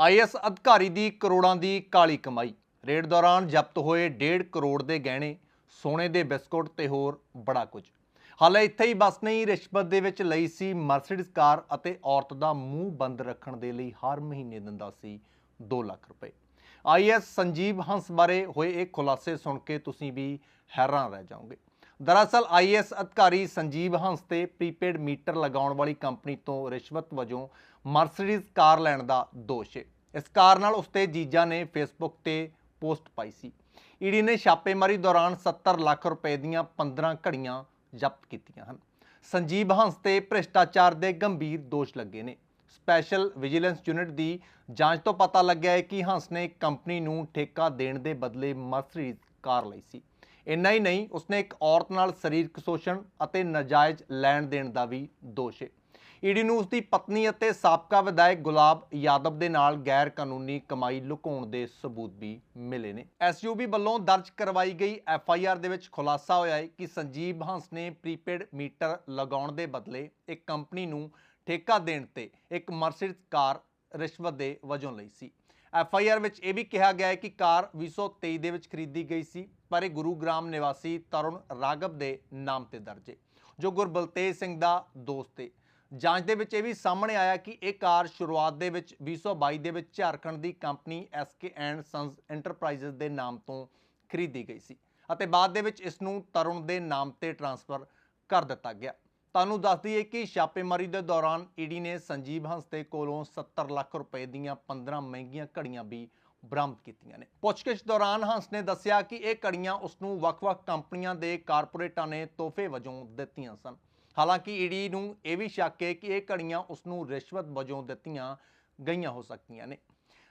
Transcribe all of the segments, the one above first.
Is ਅਧਿਕਾਰੀ ਦੀ ਕਰੋੜਾਂ ਦੀ ਕਾਲੀ ਕਮਾਈ। ਰੇਡ ਦੌਰਾਨ ਜ਼ਬਤ ਹੋਏ 1.5 ਕਰੋੜ ਦੇ ਗਹਿਣੇ, ਸੋਨੇ ਦੇ ਬਿਸਕੁਟ ਤੇ ਹੋਰ ਬੜਾ ਕੁਝ। ਹਾਲੇ ਇੱਥੇ ਹੀ ਬਸ ਨਹੀਂ, ਰਿਸ਼ਵਤ ਦੇ ਵਿੱਚ ਲਈ ਸੀ ਮਰਸੀਡੀਜ਼ ਕਾਰ ਅਤੇ ਔਰਤ ਦਾ ਮੂੰਹ ਬੰਦ ਰੱਖਣ ਦੇ ਲਈ ਹਰ ਮਹੀਨੇ ਦਿੰਦਾ ਸੀ 2 ਲੱਖ ਰੁਪਏ। ਆਈਐਸ ਸੰਜੀਵ ਹੰਸ ਬਾਰੇ ਹੋਏ ਇਹ ਖੁਲਾਸੇ ਸੁਣ ਕੇ ਤੁਸੀਂ ਵੀ ਹੈਰਾਨ ਰਹਿ ਜਾਓਗੇ। ਦਰਅਸਲ, ਆਈਐਸ ਅਧਿਕਾਰੀ ਸੰਜੀਵ ਹੰਸ ਤੇ ਪ੍ਰੀਪੇਡ ਮੀਟਰ ਲਗਾਉਣ ਵਾਲੀ ਕੰਪਨੀ ਤੋਂ ਰਿਸ਼ਵਤ ਵਜੋਂ ਮਰਸੀਡੀਜ਼ ਕਾਰ ਲੈਣ ਦਾ ਦੋਸ਼ ਹੈ। ਇਸ ਕਾਰ ਨਾਲ ਉਸਤੇ ਜੀਜਾ ਨੇ ਫੇਸਬੁੱਕ ਤੇ ਪੋਸਟ ਪਾਈ ਸੀ। ਈਡੀ ਨੇ ਛਾਪੇਮਾਰੀ ਦੌਰਾਨ 70 ਲੱਖ ਰੁਪਏ ਦੀਆਂ 15 ਘੜੀਆਂ ਜ਼ਬਤ ਕੀਤੀਆਂ ਹਨ। ਸੰਜੀਵ ਹੰਸ ਤੇ ਭ੍ਰਿਸ਼ਟਾਚਾਰ ਦੇ ਗੰਭੀਰ ਦੋਸ਼ ਲੱਗੇ ਨੇ। ਸਪੈਸ਼ਲ ਵਿਜੀਲੈਂਸ ਯੂਨਿਟ ਦੀ ਜਾਂਚ ਤੋਂ ਪਤਾ ਲੱਗਿਆ ਹੈ ਕਿ ਹੰਸ ਨੇ ਕੰਪਨੀ ਨੂੰ ਠੇਕਾ ਦੇਣ ਦੇ ਬਦਲੇ ਮਰਸੀਡੀਜ਼ ਕਾਰ ਲਈ ਸੀ। ਇੰਨਾ ਹੀ ਨਹੀਂ ਉਸਨੇ ਇੱਕ ਔਰਤ ਨਾਲ ਸਰੀਰਕ ਸ਼ੋਸ਼ਣ ਅਤੇ ਨਾਜਾਇਜ਼ ਲੈਣ ਦੇਣ ਦਾ ਵੀ ਦੋਸ਼ ਹੈ। ਈਡੀ ਨੂੰ ਉਸਦੀ ਪਤਨੀ ਅਤੇ ਸਾਬਕਾ ਵਿਧਾਇਕ ਗੁਲਾਬ ਯਾਦਵ ਦੇ ਨਾਲ ਗੈਰ ਕਾਨੂੰਨੀ ਕਮਾਈ ਲੁਕਾਉਣ ਦੇ ਸਬੂਤ ਵੀ ਮਿਲੇ ਨੇ। ਐਸਯੂਬੀ ਵੱਲੋਂ ਦਰਜ ਕਰਵਾਈ ਗਈ ਐਫਆਈਆਰ ਦੇ ਵਿੱਚ ਖੁਲਾਸਾ ਹੋਇਆ ਹੈ ਕਿ ਸੰਜੀਵ ਹੰਸ ਨੇ ਪ੍ਰੀਪੇਡ ਮੀਟਰ ਲਗਾਉਣ ਦੇ ਬਦਲੇ ਇੱਕ ਕੰਪਨੀ ਨੂੰ ਠੇਕਾ ਦੇਣ ਤੇ ਇੱਕ ਮਰਸੀਡੀਜ਼ ਕਾਰ ਰਿਸ਼ਵਤ ਦੇ ਵਜੋਂ ਲਈ ਸੀ। ਐੱਫ ਆਈ ਆਰ ਵਿੱਚ ਇਹ ਵੀ ਕਿਹਾ ਗਿਆ ਹੈ ਕਿ ਕਾਰ 2023 ਦੇ ਵਿੱਚ ਖਰੀਦੀ ਗਈ ਸੀ, ਪਰ ਇਹ ਗੁਰੂਗ੍ਰਾਮ ਨਿਵਾਸੀ ਤਰੁਣ ਰਾਗਵ ਦੇ ਨਾਮ ਤੇ ਦਰਜ ਹੈ, ਜੋ ਗੁਰਬਲਤੇਜ ਸਿੰਘ ਦਾ ਦੋਸਤ ਹੈ। ਜਾਂਚ ਦੇ ਵਿੱਚ ਇਹ ਵੀ ਸਾਹਮਣੇ ਆਇਆ ਕਿ ਇਹ ਕਾਰ ਸ਼ੁਰੂਆਤ ਦੇ ਵਿੱਚ 2022 ਦੇ ਵਿੱਚ ਝਾਰਖੰਡ ਦੀ company SK and sons enterprises ਦੇ ਨਾਮ ਤੋਂ ਖਰੀਦੀ ਗਈ ਸੀ ਅਤੇ ਬਾਅਦ ਦੇ ਵਿੱਚ ਇਸ ਨੂੰ ਤਰੁਣ ਦੇ ਨਾਮ ਤੇ ਟ੍ਰਾਂਸਫਰ ਕਰ ਦਿੱਤਾ ਗਿਆ। ਤੁਹਾਨੂੰ ਦੱਸ ਦਈਏ ਕਿ ਛਾਪੇਮਾਰੀ ਦੇ ਦੌਰਾਨ ਈਡੀ ਨੇ ਸੰਜੀਵ ਹੰਸ ਦੇ ਕੋਲੋਂ 70 ਲੱਖ ਰੁਪਏ ਦੀਆਂ 15 ਮਹਿੰਗੀਆਂ ਘੜੀਆਂ ਵੀ ਬਰਾਮਦ ਕੀਤੀਆਂ ਨੇ। ਪੁੱਛਗਿੱਛ ਦੌਰਾਨ ਹੰਸ ਨੇ ਦੱਸਿਆ ਕਿ ਇਹ ਘੜੀਆਂ ਉਸ ਨੂੰ ਵੱਖ-ਵੱਖ ਕੰਪਨੀਆਂ ਦੇ ਕਾਰਪੋਰੇਟਾਂ ਨੇ ਤੋਹਫੇ ਵਜੋਂ ਦਿੱਤੀਆਂ ਸਨ। ਹਾਲਾਂਕਿ ਈਡੀ ਨੂੰ ਇਹ ਵੀ ਸ਼ੱਕ ਹੈ ਕਿ ਇਹ ਘੜੀਆਂ ਉਸ ਨੂੰ ਰਿਸ਼ਵਤ ਵਜੋਂ ਦਿੱਤੀਆਂ ਗਈਆਂ ਹੋ ਸਕਦੀਆਂ ਨੇ।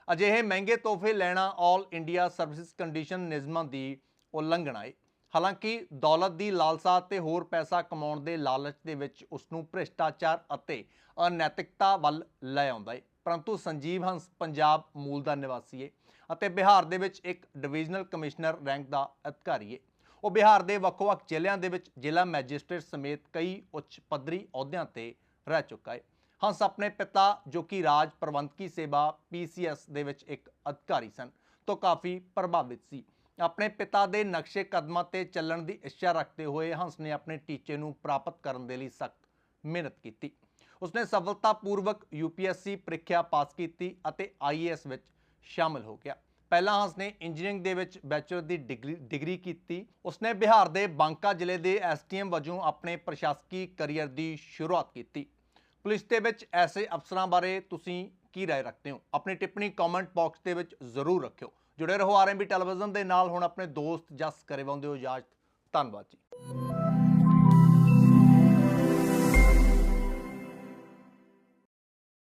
ਅਜਿਹੇ ਮਹਿੰਗੇ ਤੋਹਫੇ ਲੈਣਾ ਆਲ ਇੰਡੀਆ ਸਰਵਿਸ ਕੰਡੀਸ਼ਨ ਨਿਯਮਾਂ ਦੀ ਉਲੰਘਣਾ ਹੈ। ਹਾਲਾਂਕਿ ਦੌਲਤ ਦੀ ਲਾਲਸਾ ਤੇ ਹੋਰ ਪੈਸਾ ਕਮਾਉਣ ਦੇ ਲਾਲਚ ਦੇ ਵਿੱਚ ਉਸ ਨੂੰ ਭ੍ਰਿਸ਼ਟਾਚਾਰ ਅਤੇ ਅਨੈਤਿਕਤਾ ਵੱਲ ਲੈ ਆਉਂਦਾ ਹੈ। ਪਰੰਤੂ ਸੰਜੀਵ ਹੰਸ ਪੰਜਾਬ ਮੂਲ ਦਾ ਨਿਵਾਸੀ ਹੈ ਅਤੇ ਬਿਹਾਰ ਦੇ ਵਿੱਚ ਇੱਕ ਡਿਵੀਜ਼ਨਲ ਕਮਿਸ਼ਨਰ ਰੈਂਕ ਦਾ ਅਧਿਕਾਰੀ ਹੈ। ਉਹ ਬਿਹਾਰ ਦੇ ਵੱਖ-ਵੱਖ ਜ਼ਿਲ੍ਹਿਆਂ ਦੇ ਵਿੱਚ ਜ਼ਿਲ੍ਹਾ ਮੈਜਿਸਟ੍ਰੇਟ ਸਮੇਤ ਕਈ ਉੱਚ ਪੱਧਰੀ ਅਹੁਦਿਆਂ ਤੇ ਰਹਿ ਚੁੱਕਾ ਹੈ। ਹੰਸ ਆਪਣੇ ਪਿਤਾ ਜੋ ਕਿ ਰਾਜ ਪ੍ਰਬੰਧਕੀ ਸੇਵਾ ਪੀਸੀਐਸ ਦੇ ਵਿੱਚ ਇੱਕ ਅਧਿਕਾਰੀ ਸਨ, ਤੋਂ ਕਾਫੀ ਪ੍ਰਭਾਵਿਤ ਸੀ। ਆਪਣੇ ਪਿਤਾ ਦੇ ਨਕਸ਼ੇ ਕਦਮਾਂ ਤੇ ਚੱਲਣ ਦੀ ਇੱਛਾ ਰੱਖਦੇ ਹੋਏ ਹੰਸ ਨੇ ਆਪਣੇ ਟੀਚੇ ਨੂੰ ਪ੍ਰਾਪਤ ਕਰਨ ਦੇ ਲਈ ਸਖਤ ਮਿਹਨਤ ਕੀਤੀ। ਉਸਨੇ ਸਫਲਤਾਪੂਰਵਕ ਯੂਪੀਐਸਸੀ ਪ੍ਰੀਖਿਆ ਪਾਸ ਕੀਤੀ ਅਤੇ ਆਈਏਐਸ ਵਿੱਚ ਸ਼ਾਮਲ ਹੋ ਗਿਆ। ਪਹਿਲਾਂ ਉਸਨੇ ਇੰਜੀਨੀਅਰਿੰਗ ਦੇ ਵਿੱਚ ਬੈਚਲਰ ਦੀ ਡਿਗਰੀ ਡਿਗਰੀ ਕੀਤੀ। ਉਸਨੇ ਬਿਹਾਰ ਦੇ ਬਾਂਕਾ ਜ਼ਿਲ੍ਹੇ ਦੇ ਐਸਟੀਐਮ ਵਜੋਂ ਆਪਣੇ ਪ੍ਰਸ਼ਾਸਕੀ ਕੈਰੀਅਰ ਦੀ ਸ਼ੁਰੂਆਤ ਕੀਤੀ। ਪੁਲਿਸ ਦੇ ਵਿੱਚ ਐਸੇ ਅਫਸਰਾਂ ਬਾਰੇ ਤੁਸੀਂ ਕੀ ਰਾਏ ਰੱਖਦੇ ਹੋ? ਆਪਣੀ ਟਿੱਪਣੀ ਕਮੈਂਟ ਬਾਕਸ ਦੇ ਵਿੱਚ ਜ਼ਰੂਰ ਰੱਖਿਓ। ਜੁੜੇ ਰਹੋ ਆਰਐਮਬੀ ਟੈਲੀਵਿਜ਼ਨ ਦੇ ਨਾਲ। ਹੁਣ ਆਪਣੇ ਦੋਸਤ ਜਸ ਕਰੇਵਾਉਂਦੇ ਹੋ ਇਜਾਜ਼ਤ। ਧੰਨਵਾਦ ਜੀ।